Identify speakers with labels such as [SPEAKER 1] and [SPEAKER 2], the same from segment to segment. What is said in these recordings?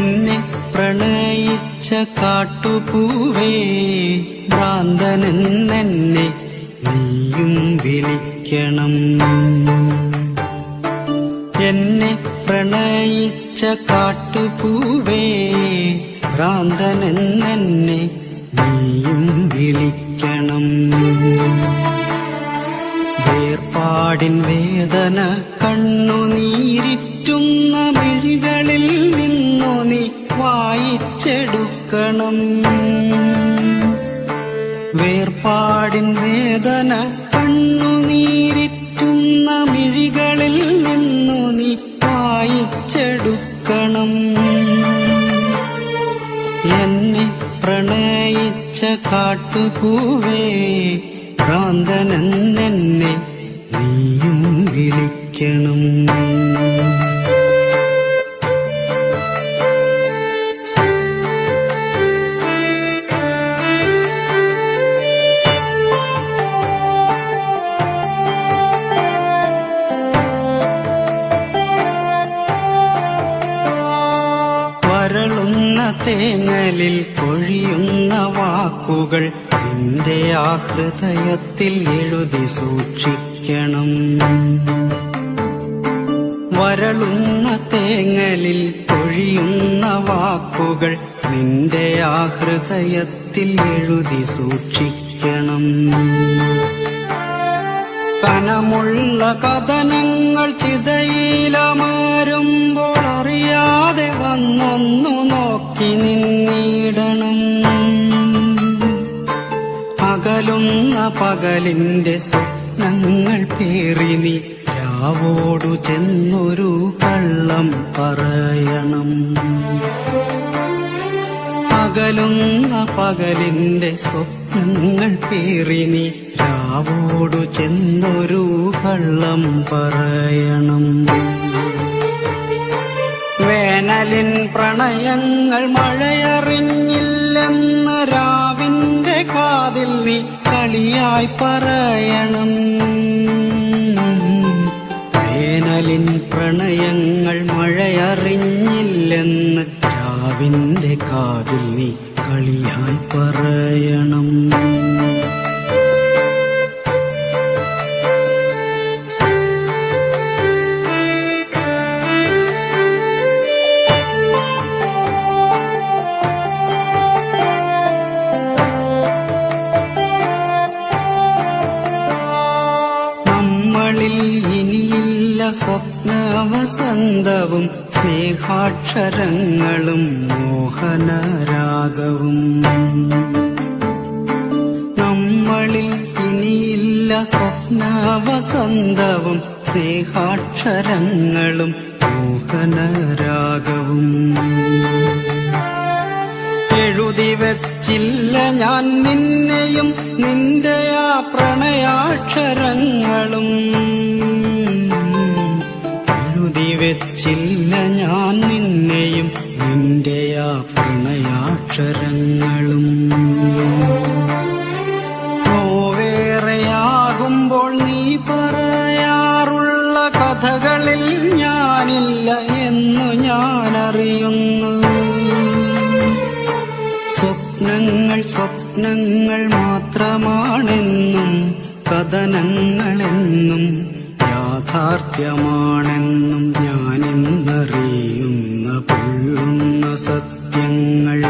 [SPEAKER 1] എന്നെ പ്രണയിച്ച കാട്ടുപൂവേ ഭ്രാന്തനെന്നെ നീയും വിളിക്കണം. എന്നെ പ്രണയിച്ച കാട്ടുപൂവേ ഭ്രാന്തനെന്നെ വേർപാടിൻ വേദന കണ്ണുനീരിറ്റുന്ന മിഴികളിൽ നിന്നു നീ വായിച്ചെടുക്കണം. വേർപാടിൻ വേദന കണ്ണുനീരിറ്റുന്ന മിഴികളിൽ നിന്നു നീ വായിച്ചെടുക്കണം. എന്നെ പ്രണയിച്ച കാട്ടുപൂവേ ഭ്രാന്തനെന്നെ നീയും വിളിക്കണം. വരളുന്ന തേങ്ങലിൽ കൊഴിയുന്ന വാക്കുകൾ നിന്റെ ആ ഹൃദയത്തിൽ എഴുതി സൂക്ഷിക്കണം. വരളുന്ന തേങ്ങലിൽ കൊഴിയുന്ന വാക്കുകൾ നിന്റെ ആ ഹൃദയത്തിൽ എഴുതി സൂക്ഷിക്കണം. കനമുള്ള കഥനങ്ങൾ ചിതയിലമരുമ്പോൾ അകലുന്ന പകലിന്റെ സ്വപ്നങ്ങൾ പേറി നീ രാവോടു ചെന്നൊരു കള്ളം പറയണം. അകലുന്ന പകലിന്റെ സ്വപ്നങ്ങൾ പേറി നീ രാവോടു ചെന്നൊരു കള്ളം പറയണം. വേനലിൻ പ്രണയങ്ങൾ മഴയറിഞ്ഞില്ലെന്ന് രാവിന്റെ കാതിൽ നീ കളിയായി പറയണം. വേനലിൻ പ്രണയങ്ങൾ മഴയറിഞ്ഞില്ലെന്ന് രാവിന്റെ കാതിൽ നീ കളിയായി പറയണം. ഇനിയില്ല സ്വപ്നവസന്തവും സ്നേഹാക്ഷരങ്ങളും മോഹനരാഗവും. നമ്മളിൽ ഇനിയില്ല സ്വപ്നവസന്തവും സ്നേഹാക്ഷരങ്ങളും മോഹനരാഗവും. എഴുതി വെച്ചില്ല ഞാൻ നിന്നെയും നിന്റെ ആ പ്രണയാക്ഷരങ്ങളും. വെച്ചില്ല ഞാൻ നിന്നെയും നിന്റെ ആ പ്രണയാക്ഷരങ്ങളും. വേറെയാകുമ്പോൾ നീ പറയാറുള്ള കഥകളിൽ ഞാനില്ല എന്നു ഞാൻ അറിയുന്നു സ്വപ്നങ്ങൾ സ്വപ്നങ്ങൾ മാത്രമാണെന്നും കഥനങ്ങളെന്നും യാഥാർത്ഥ്യമാണെന്നും ഞാനെന്നറിയുന്ന പൊള്ളുന്ന സത്യങ്ങൾ.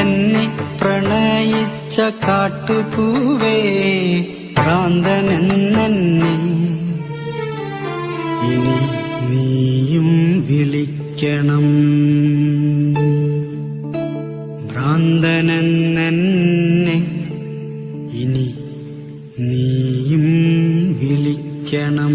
[SPEAKER 1] എന്നെ പ്രണയിച്ച കാട്ടുപൂവേ ഭ്രാന്തനെന്നെ ഇനി നീയും വിളിക്കണം. ഭ്രാന്തനെന്നെ ഇനി നീയും വിളിക്കണം.